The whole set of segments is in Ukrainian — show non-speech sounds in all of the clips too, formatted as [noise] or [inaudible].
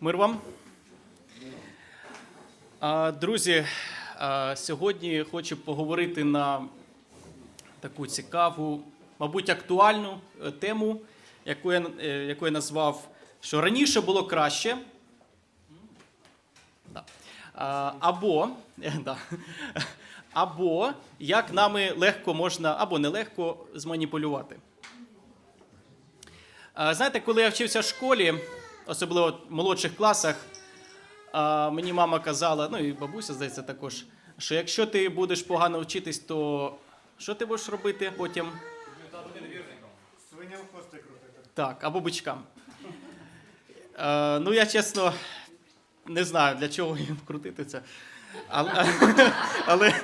Мир вам. Друзі, сьогодні хочу поговорити на таку цікаву, мабуть, актуальну е, тему, яку я, е, яку я назвав, що раніше було краще. Або, е, [laughs] або як нами легко можна, або нелегко зманіпулювати. Знаєте, коли я вчився в школі, особливо в молодших класах, мені мама казала, ну і бабуся, здається, також, що якщо ти будеш погано вчитись, то що ти будеш робити потім? Свиням хвости крутити. Так, або бичкам. Е, ну, я чесно не знаю, для чого їм крутити це. Але, але.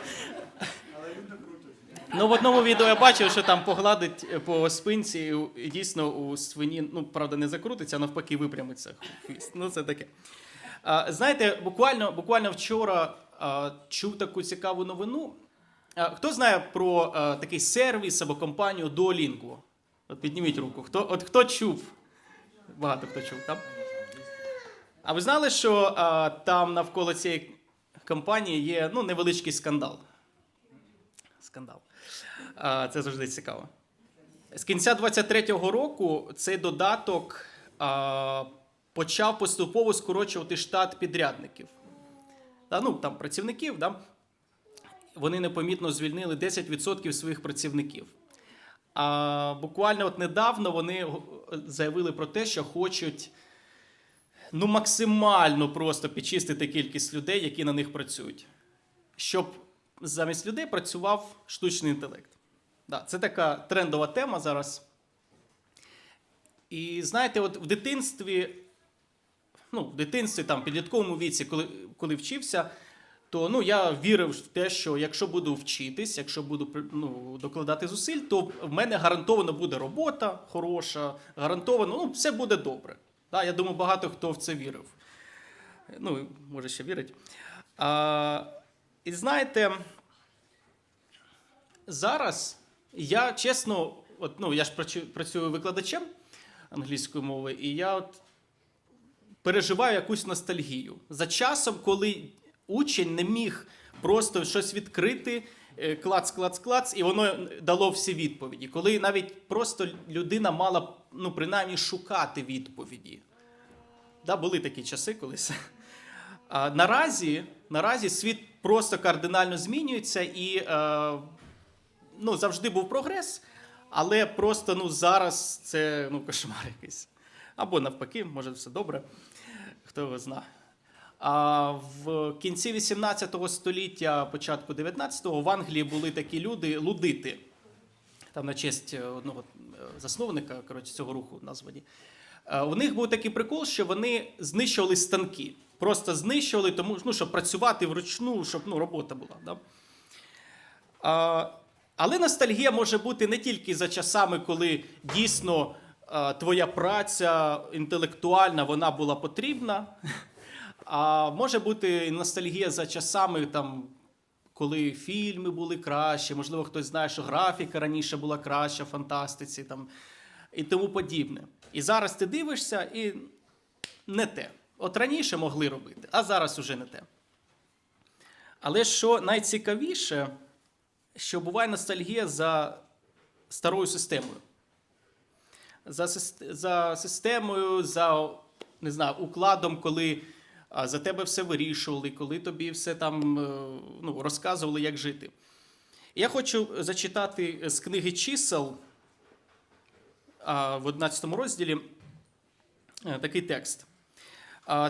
Ну, в одному відео я бачив, що там погладить е, по спинці, і дійсно у свині, ну, правда, не закрутиться, а навпаки, випрямиться. Ну, це таке. Знаєте, буквально, буквально вчора чув таку цікаву новину. Хто знає про такий сервіс або компанію Duolingo? От підніміть руку. Хто, от хто чув? Багато хто чув, так? А ви знали, що а, там навколо цієї компанії є ну, невеличкий скандал? Скандал. Це завжди цікаво. З кінця 23-го року цей додаток почав поступово скорочувати штат підрядників. Та, ну, там працівників, да? вони непомітно звільнили 10% своїх працівників. А буквально от недавно вони заявили про те, що хочуть ну, максимально просто підчистити кількість людей, які на них працюють, щоб замість людей працював штучний інтелект. Да, це така трендова тема зараз. І знаєте, от в дитинстві, ну, в дитинстві, там, підлітковому віці, коли, коли вчився, то ну, я вірив в те, що якщо буду вчитись, якщо буду ну, докладати зусиль, то в мене гарантовано буде робота хороша, гарантовано, ну, все буде добре. Да, я думаю, багато хто в це вірив. Ну, може, ще вірить. А, і знаєте, зараз я чесно, от, ну, я ж працюю викладачем англійської мови, і я от переживаю якусь ностальгію. За часом, коли учень не міг просто щось відкрити, е, клац, клац, клац, і воно дало всі відповіді. Коли навіть просто людина мала ну, принаймні шукати відповіді. Да, були такі часи колись. А наразі, наразі світ просто кардинально змінюється і е, ну, завжди був прогрес, але просто ну, зараз це ну, кошмар якийсь. Або навпаки, може все добре, хто його знає. А в кінці 18 століття, початку 19-го, в Англії були такі люди лудити. Там на честь одного е, засновника коротше, цього руху названі. Е, У них був такий прикол, що вони знищували станки. Просто знищували, тому ну, щоб працювати вручну, щоб ну, робота була. Да? А, але ностальгія може бути не тільки за часами, коли дійсно а, твоя праця інтелектуальна вона була потрібна, а може бути ностальгія за часами, там, коли фільми були кращі, можливо, хтось знає, що графіка раніше була краща в фантастиці там, і тому подібне. І зараз ти дивишся і не те. От раніше могли робити, а зараз уже не те. Але що найцікавіше, що буває ностальгія за старою системою. За, за системою, за не знаю, укладом, коли за тебе все вирішували, коли тобі все там е, ну, розказували, як жити. Я хочу зачитати з книги чисел в 11 розділі е, такий текст.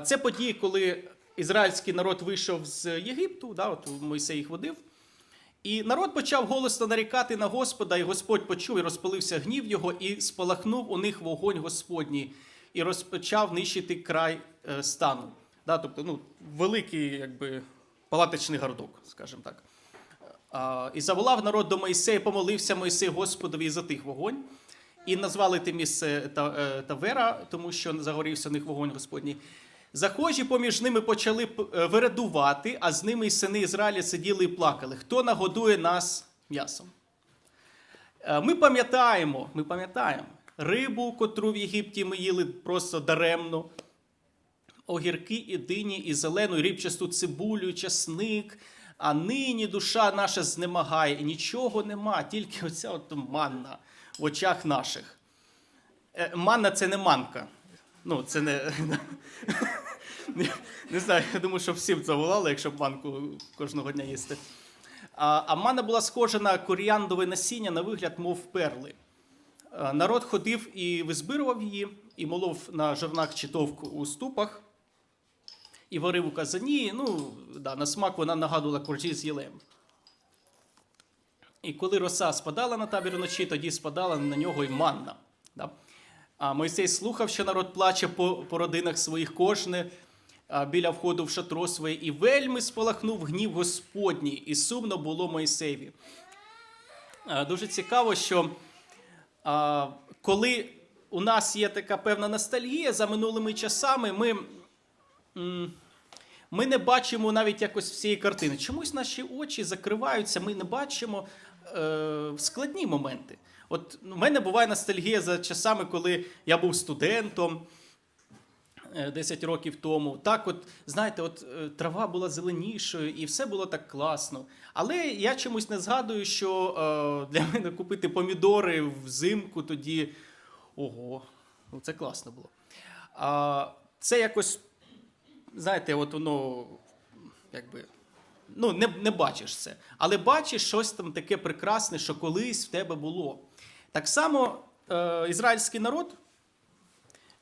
Це події, коли ізраїльський народ вийшов з Єгипту, да, от Мойсей їх водив. І народ почав голосно нарікати на Господа, і Господь почув і розпалився гнів його, і спалахнув у них вогонь Господній, і розпочав нищити край е, стану. Да, тобто, ну, великий, якби, палаточний городок, скажімо так. А, і заволав народ до Мойсея, помолився Мойсей Господові і затих вогонь. І назвали те місце е, Тавера, тому що загорівся в них вогонь Господній. Захожі поміж ними почали е, вирадувати, а з ними й сини Ізраїля сиділи і плакали. Хто нагодує нас м'ясом? Е, Ми пам'ятаємо, ми пам'ятаємо рибу, котру в Єгипті ми їли просто даремно. огірки і дині, і зелену, і рібчасту цибулю, і часник. А нині душа наша знемагає, і нічого нема, тільки оця от манна в очах наших. Е, Манна це не манка. Ну, це не. [laughs] Не, не знаю, я думаю, що всім це волало, якщо б манку кожного дня їсти. А, а манна була схожа на коріандове насіння, на вигляд, мов перли. Народ ходив і визбирував її, і молов на жорнах чи товк у ступах, і варив у казані. Ну, да, на смак вона нагадувала коржі з єлем. І коли роса спадала на табір вночі, тоді спадала на нього й манна. Да? А Мойсей слухав, що народ плаче по, по родинах своїх кожне біля входу в шатро своє, і вельми спалахнув гнів Господній, і сумно було Мойсеєві. Дуже цікаво, що коли у нас є така певна ностальгія за минулими часами, ми, ми не бачимо навіть якось всієї картини. Чомусь наші очі закриваються, ми не бачимо е, складні моменти. От у мене буває ностальгія за часами, коли я був студентом. Е, 10 років тому. Так, от знаєте, от е, трава була зеленішою, і все було так класно. Але я чомусь не згадую, що е, для [laughs] мене купити помідори взимку тоді. Ого, ну це класно було. А, це якось, знаєте, от воно якби. Ну, не, не бачиш це. Але бачиш щось там таке прекрасне, що колись в тебе було. Так само е, ізраїльський народ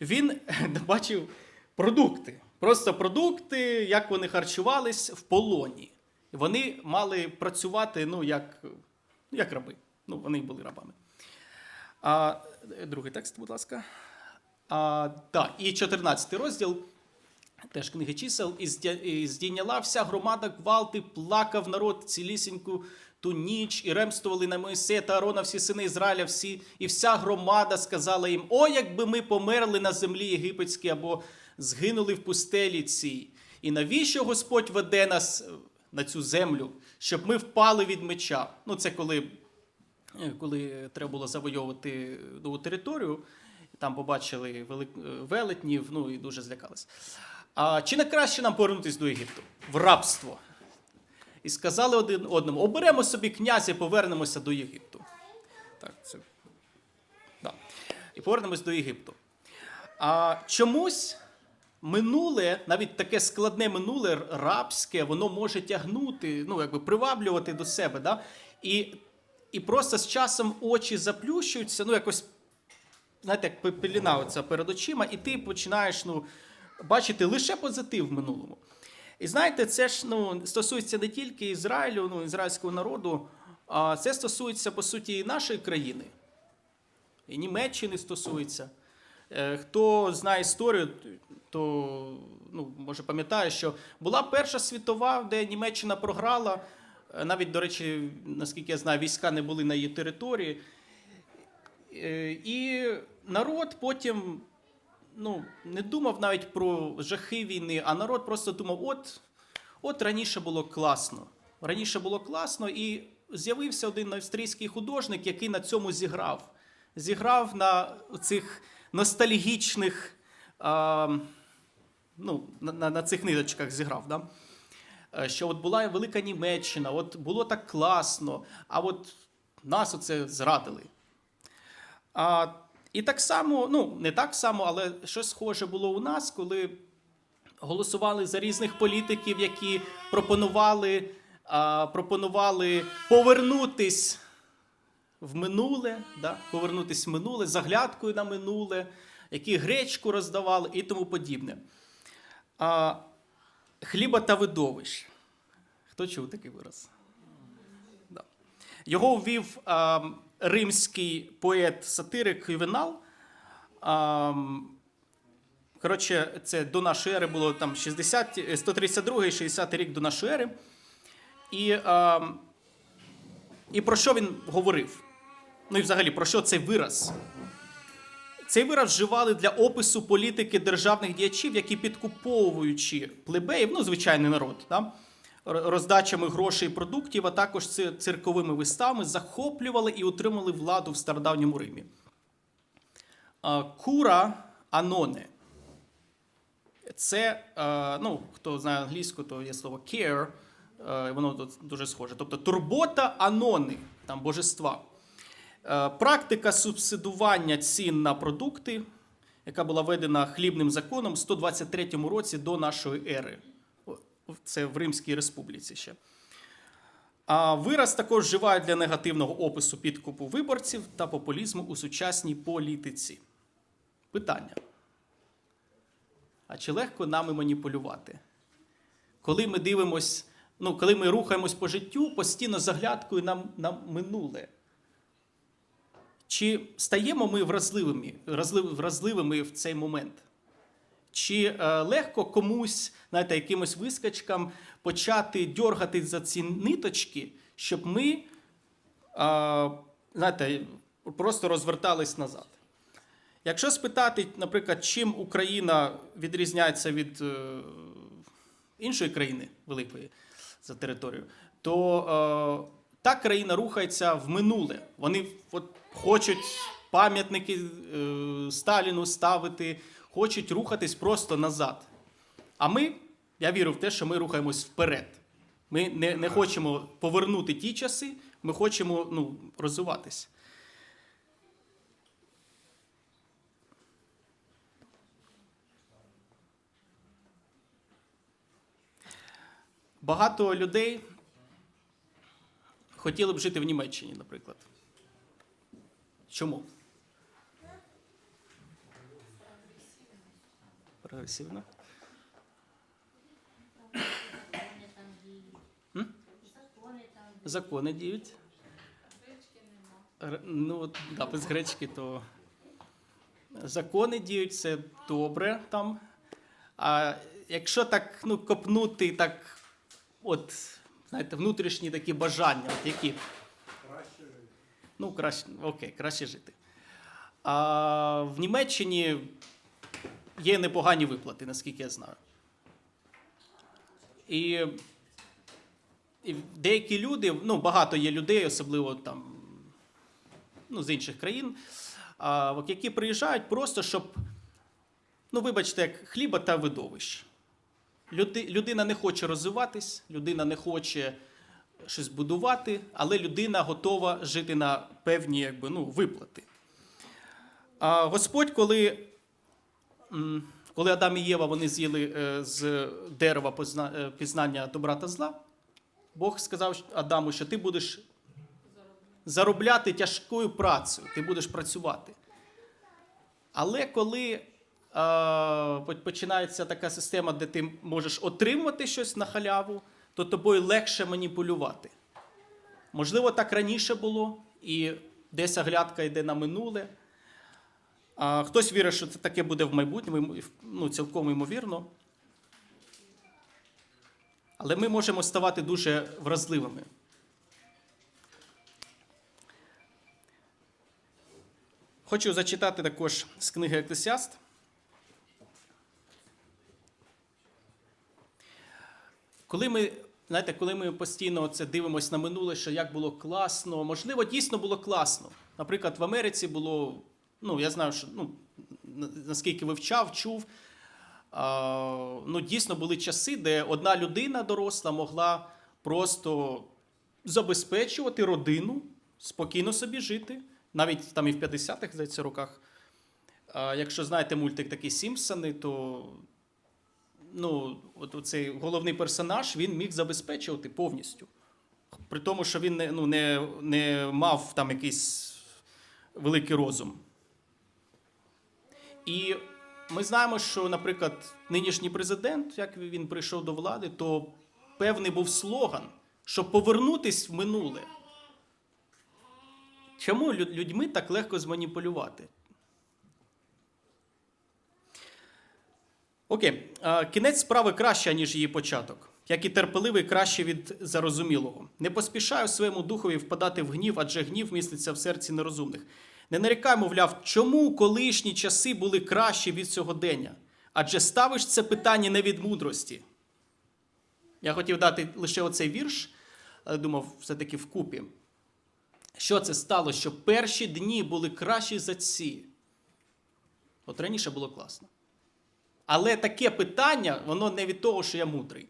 він [laughs] бачив продукти. Просто продукти, як вони харчувались в полоні. Вони мали працювати ну, як, як раби. Ну, вони були рабами. А, другий текст, будь ласка. А, так, і 14 розділ. Теж книги чисел, і здійняла вся громада гвалти, плакав народ цілісіньку ту ніч, і ремствували на Моїсея та Арона всі сини Ізраїля, всі, і вся громада сказала їм: О, якби ми померли на землі єгипетській або згинули в пустелі цій. І навіщо Господь веде нас е, на цю землю, щоб ми впали від меча? Ну, це коли Е, коли треба було завойовувати нову територію, там побачили велик- е, велетнів, ну і дуже злякались. А чи не краще нам повернутися до Єгипту? В рабство. І сказали один одному: оберемо собі князя і повернемося до Єгипту. Так, це. Да. І повернемось до Єгипту. А чомусь минуле, навіть таке складне минуле рабське, воно може тягнути, ну, якби приваблювати до себе. Да? І, і просто з часом очі заплющуються, ну, якось, знаєте, як пе- пеліна оця перед очима, і ти починаєш ну, бачити лише позитив в минулому. І знаєте, це ж ну, стосується не тільки Ізраїлю, ну, ізраїльського народу, а це стосується, по суті, і нашої країни. І Німеччини стосується. Е, Хто знає історію, то ну, може пам'ятає, що була Перша світова, де Німеччина програла. Е, Навіть, до речі, наскільки я знаю, війська не були на її території. Е, І народ потім ну, не думав навіть про жахи війни, а народ просто думав: от, от раніше було класно. Раніше було класно, і з'явився один австрійський художник, який на цьому зіграв. Зіграв на цих ностальгічних, а, ну, на, на, цих ниточках зіграв. Да? Е, Що от була велика Німеччина, от було так класно, а от нас оце зрадили. А, і так само, ну не так само, але щось схоже було у нас, коли голосували за різних політиків, які пропонували, а, пропонували повернутись в минуле, да, повернутись в минуле, заглядкою на минуле, які гречку роздавали і тому подібне. А, хліба та видовищ. Хто чув такий вираз? Да. Його ввів а, римський поет-сатирик Ювенал. Коротше, це до нашої ери було там 60, 132 60 рік до нашої ери. І, а, і про що він говорив? Ну і взагалі, про що цей вираз? Цей вираз вживали для опису політики державних діячів, які підкуповуючи плебеїв, ну, звичайний народ, да, роздачами грошей і продуктів, а також ци- цирковими виставами, захоплювали і утримали владу в стародавньому Римі. Кура Аноне. Це, е, ну, хто знає англійську, то є слово care, е, воно тут дуже схоже. Тобто турбота анони, там божества. Е, Практика субсидування цін на продукти, яка була введена хлібним законом в 123 році до нашої ери. Це в Римській Республіці ще. А вираз також вживають для негативного опису підкупу виборців та популізму у сучасній політиці. Питання. А чи легко нами маніпулювати? Коли ми дивимось, ну, коли ми рухаємось по життю, постійно заглядкою на, на минуле. Чи стаємо ми вразливими, вразливими в цей момент? Чи е, легко комусь, знаєте, якимось вискочкам почати дьоргати за ці ниточки, щоб ми, е, знаєте, просто розвертались назад? Якщо спитати, наприклад, чим Україна відрізняється від е, іншої країни великої за територією, то та країна рухається в минуле. Вони от, хочуть пам'ятники Сталіну ставити, хочуть рухатись просто назад. А ми, я вірю в те, що ми рухаємось вперед. Ми не, не хочемо повернути ті часи, ми хочемо ну, розвиватись. Багато людей хотіли б жити в Німеччині, наприклад. Чому? Прогресивно. Закони діють. Закони діють. Ну, от, да, без гречки, то закони діють, це добре там. А якщо так ну, копнути, так, от, знаєте, внутрішні такі бажання, от які. Краще жити. Ну, краще, окей, краще жити. А в Німеччині є непогані виплати, наскільки я знаю. І, і деякі люди, ну, багато є людей, особливо там, ну, з інших країн, а, які приїжджають просто, щоб, ну, вибачте, як хліба та видовищ. Люди, людина не хоче розвиватись, людина не хоче щось будувати, але людина готова жити на певні якби, ну, виплати. А Господь, коли, коли Адам і Єва вони з'їли е, з дерева е, пізнання добра та зла, Бог сказав Адаму, що ти будеш заробляти тяжкою працею, ти будеш працювати. Але коли е, починається така система, де ти можеш отримувати щось на халяву, то тобою легше маніпулювати. Можливо, так раніше було, і десь оглядка йде на минуле. Хтось вірить, що це таке буде в майбутньому, ну, цілком ймовірно. Але ми можемо ставати дуже вразливими. Хочу зачитати також з книги Еклесіаст. Коли ми, знаєте, коли ми постійно це дивимося на минуле, що як було класно, можливо, дійсно було класно. Наприклад, в Америці було, ну, я знаю, що ну, наскільки вивчав, чув. А, ну, дійсно були часи, де одна людина доросла могла просто забезпечувати родину, спокійно собі жити, навіть там і в 50-х, здається, роках. А, якщо знаєте мультик такий Сімпсони, то ну, от цей головний персонаж він міг забезпечувати повністю. При тому, що він не, ну, не, не мав там якийсь великий розум. І ми знаємо, що, наприклад, нинішній президент, як він прийшов до влади, то певний був слоган, щоб повернутись в минуле. Чому людьми так легко зманіпулювати? Окей, кінець справи краще, ніж її початок, як і терпеливий краще від зарозумілого. Не поспішай у своєму духові впадати в гнів, адже гнів міститься в серці нерозумних. Не нарікай, мовляв, чому колишні часи були кращі від сьогодення? Адже ставиш це питання не від мудрості. Я хотів дати лише оцей вірш, але думав, все-таки вкупі. Що це стало, що перші дні були кращі за ці? От раніше було класно. Але таке питання, воно не від того, що я мудрий.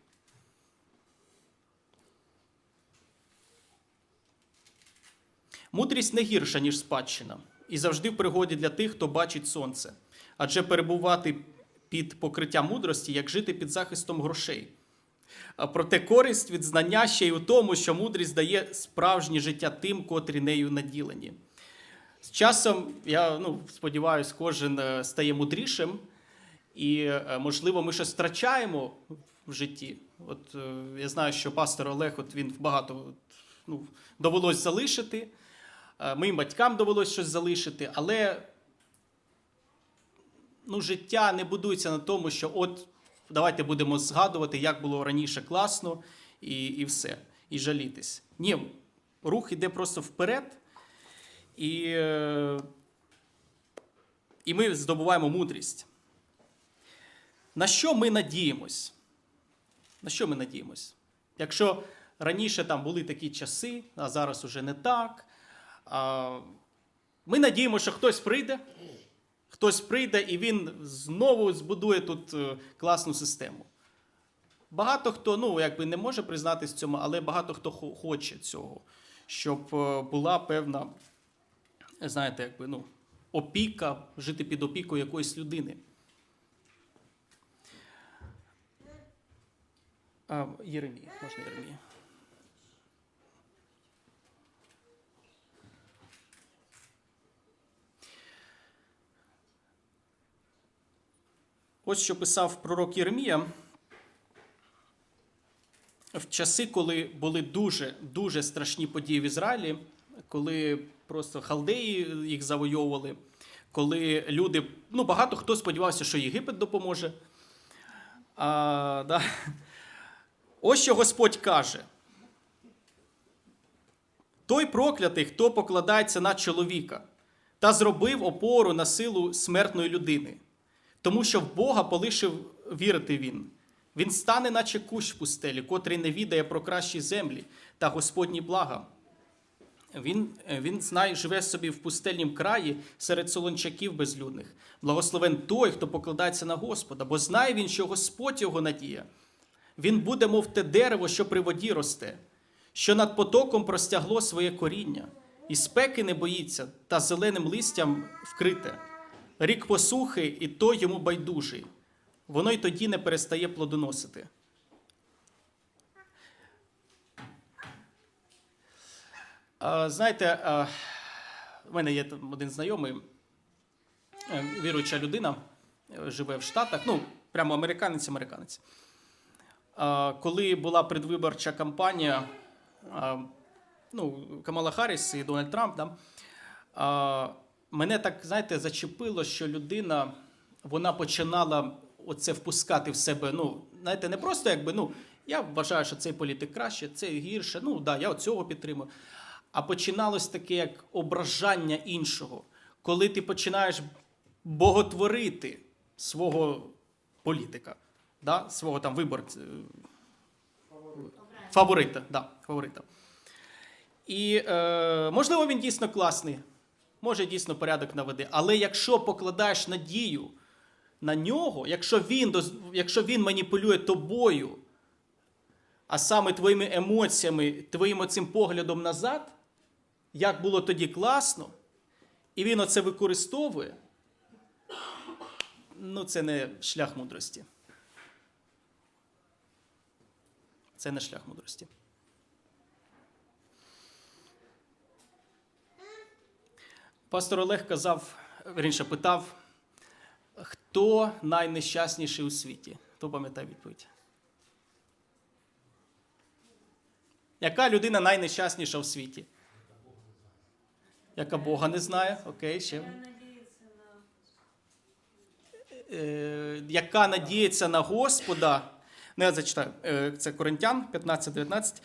Мудрість не гірша, ніж спадщина, і завжди в пригоді для тих, хто бачить сонце. Адже перебувати під покриттям мудрості, як жити під захистом грошей. Проте користь від знання ще й у тому, що мудрість дає справжнє життя тим, котрі нею наділені. З часом, я ну, сподіваюся, кожен е, стає мудрішим, і, е, можливо, ми щось втрачаємо в житті. От е, я знаю, що пастор Олег, от він багато ну, довелось залишити. Е, Моїм батькам довелось щось залишити, але ну, життя не будується на тому, що от давайте будемо згадувати, як було раніше класно, і, і все, і жалітись. Ні, рух іде просто вперед, і, е, і ми здобуваємо мудрість. На що ми надіємось? На що ми надіємось? Якщо раніше там були такі часи, а зараз уже не так. Ми надіємося, що хтось прийде, хтось прийде і він знову збудує тут е, класну систему. Багато хто, ну, якби не може признатись цьому, але багато хто хоче цього, щоб е, була певна, знаєте, якби, ну, опіка, жити під опікою якоїсь людини. Єремія, можна Єремія. Ось що писав пророк Єремія. В часи, коли були дуже дуже страшні події в Ізраїлі, коли просто халдеї їх завойовували, коли люди, ну багато хто сподівався, що Єгипет допоможе. А, да. Ось що Господь каже: той проклятий, хто покладається на чоловіка, та зробив опору на силу смертної людини, тому що в Бога полишив вірити він. Він стане, наче кущ в пустелі, котрий не відає про кращі землі та Господні блага. Він, е, він знає, живе собі в пустельнім краї серед солончаків безлюдних. Благословен той, хто покладається на Господа, бо знає він, що Господь його надія. Він буде, мов те дерево, що при воді росте, що над потоком простягло своє коріння, і спеки не боїться, та зеленим листям вкрите. Рік посухи, і той йому байдужий. Воно й тоді не перестає плодоносити. Знаєте, в мене є один знайомий, е, віруюча людина, е, живе в Штатах, ну, прямо американець, американець. Коли була предвиборча кампанія, ну, Камала Харріс і Дональд Трамп, да, мене так, знаєте, зачепило, що людина вона починала оце впускати в себе. Ну, знаєте, не просто якби, ну, я вважаю, що цей політик краще, цей гірше, ну да, я цього підтримую. А починалось таке як ображання іншого, коли ти починаєш боготворити свого політика, да? свого там виборця, фаворита. Да, фаворита. І е, можливо, він дійсно класний, може дійсно порядок наведе. Але якщо покладаєш надію на нього, якщо він, якщо він маніпулює тобою, а саме твоїми емоціями, твоїм оцим поглядом назад, як було тоді класно, і він оце використовує, ну це не шлях мудрості. Це не шлях мудрості. Пастор Олег казав, верніше питав, хто найнещасніший у світі? Хто пам'ятає відповідь? Яка людина найнещасніша в світі? Яка Бога не знає? Окей, ще. Е, яка надіється на Господа. Ну, я зачитаю. Е, Це Коринтян 15-19.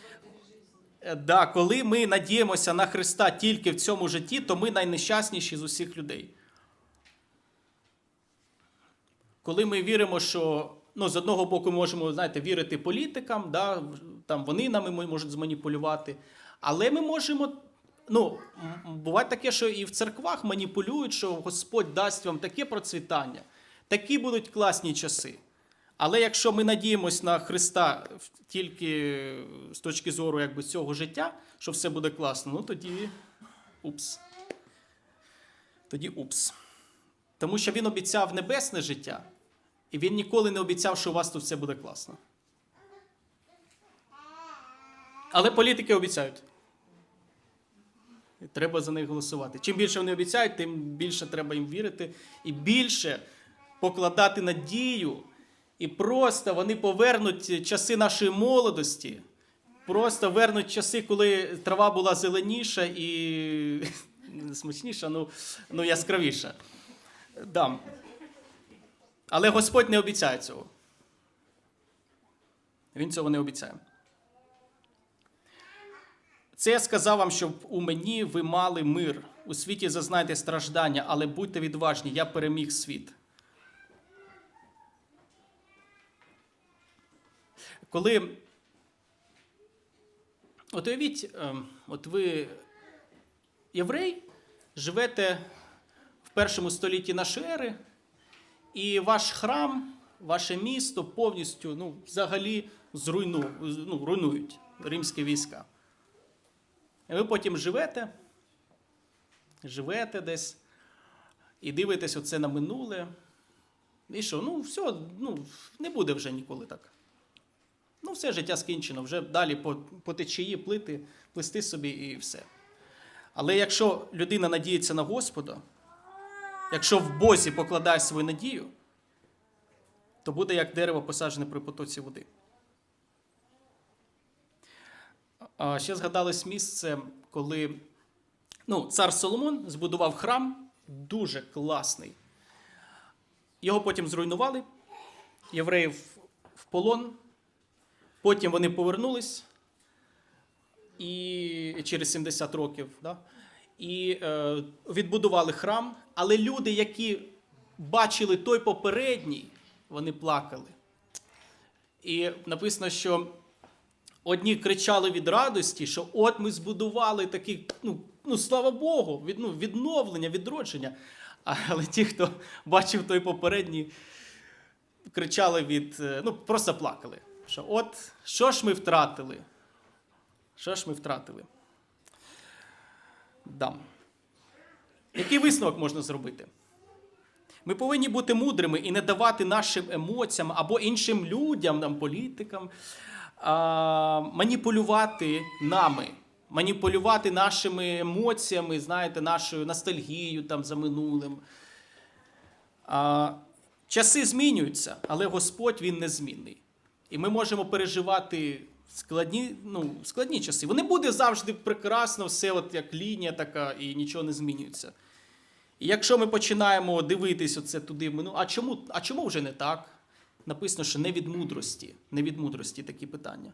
Е, Да, коли ми надіємося на Христа тільки в цьому житті, то ми найнещасніші з усіх людей. Коли ми віримо, що ну, з одного боку можемо знаєте, вірити політикам, да, там вони нами можуть зманіпулювати, але ми можемо. Ну, буває таке, що і в церквах маніпулюють, що Господь дасть вам таке процвітання, Такі будуть класні часи. Але якщо ми надіємось на Христа тільки з точки зору якби, цього життя, що все буде класно, ну тоді упс. Тоді упс. Тому що він обіцяв небесне життя, і він ніколи не обіцяв, що у вас тут все буде класно. Але політики обіцяють. І треба за них голосувати. Чим більше вони обіцяють, тим більше треба їм вірити і більше покладати надію. І просто вони повернуть часи нашої молодості, просто вернуть часи, коли трава була зеленіша і [laughs] смачніша, ну, ну яскравіша. Да. Але Господь не обіцяє цього. Він цього не обіцяє. Це я сказав вам, щоб у мені ви мали мир. У світі зазнайте страждання, але будьте відважні, я переміг світ. Коли. От уявіть, ем, от ви єврей, живете в першому столітті нашої ери, і ваш храм, ваше місто повністю ну, взагалі зруйну, ну, руйнують римські війська. І ви потім живете, живете десь і дивитесь оце на минуле. І що? Ну, все, ну, не буде вже ніколи так. Ну, все життя скінчено, вже далі по, по течії плити, плести собі і все. Але якщо людина надіється на Господа, якщо в Бозі покладає свою надію, то буде як дерево посаджене при потоці води. Ще згадалось місце, коли ну, цар Соломон збудував храм дуже класний. Його потім зруйнували, євреїв в полон. Потім вони повернулись і через 70 років. Да? І е, відбудували храм. Але люди, які бачили той попередній, вони плакали. І написано, що одні кричали від радості, що от ми збудували такий, ну, ну слава Богу, від, ну, відновлення, відродження. Але ті, хто бачив той попередній, кричали від, е, ну, просто плакали. Що от що ж ми втратили? Що ж ми втратили? Да. Який висновок можна зробити? Ми повинні бути мудрими і не давати нашим емоціям або іншим людям, нам, політикам, а, маніпулювати нами, маніпулювати нашими емоціями, знаєте, нашою ностальгією там, за минулим. А, часи змінюються, але Господь він незмінний. І ми можемо переживати складні, ну, складні часи. Вони буде завжди прекрасно, все от як лінія така, і нічого не змінюється. І якщо ми починаємо дивитись оце туди, мину, а чому, а чому вже не так? Написано, що не від мудрості, не від мудрості такі питання.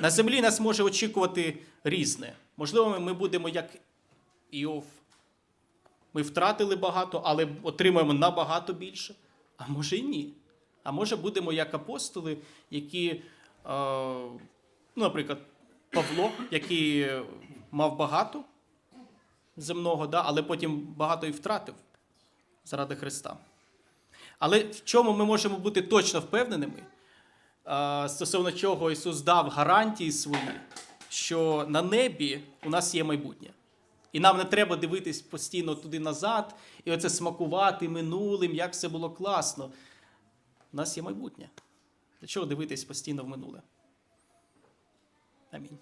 На землі нас може очікувати різне. Можливо, ми будемо як Іов. Ми втратили багато, але отримаємо набагато більше. А може і ні. А може будемо як апостоли, які, е, ну, наприклад, Павло, який мав багато земного, але потім багато і втратив заради Христа. Але в чому ми можемо бути точно впевненими, е, стосовно чого Ісус дав гарантії свої, що на небі у нас є майбутнє. І нам не треба дивитись постійно туди назад і оце смакувати минулим, як все було класно. У нас є майбутнє. Для чого дивитись постійно в минуле? Амінь.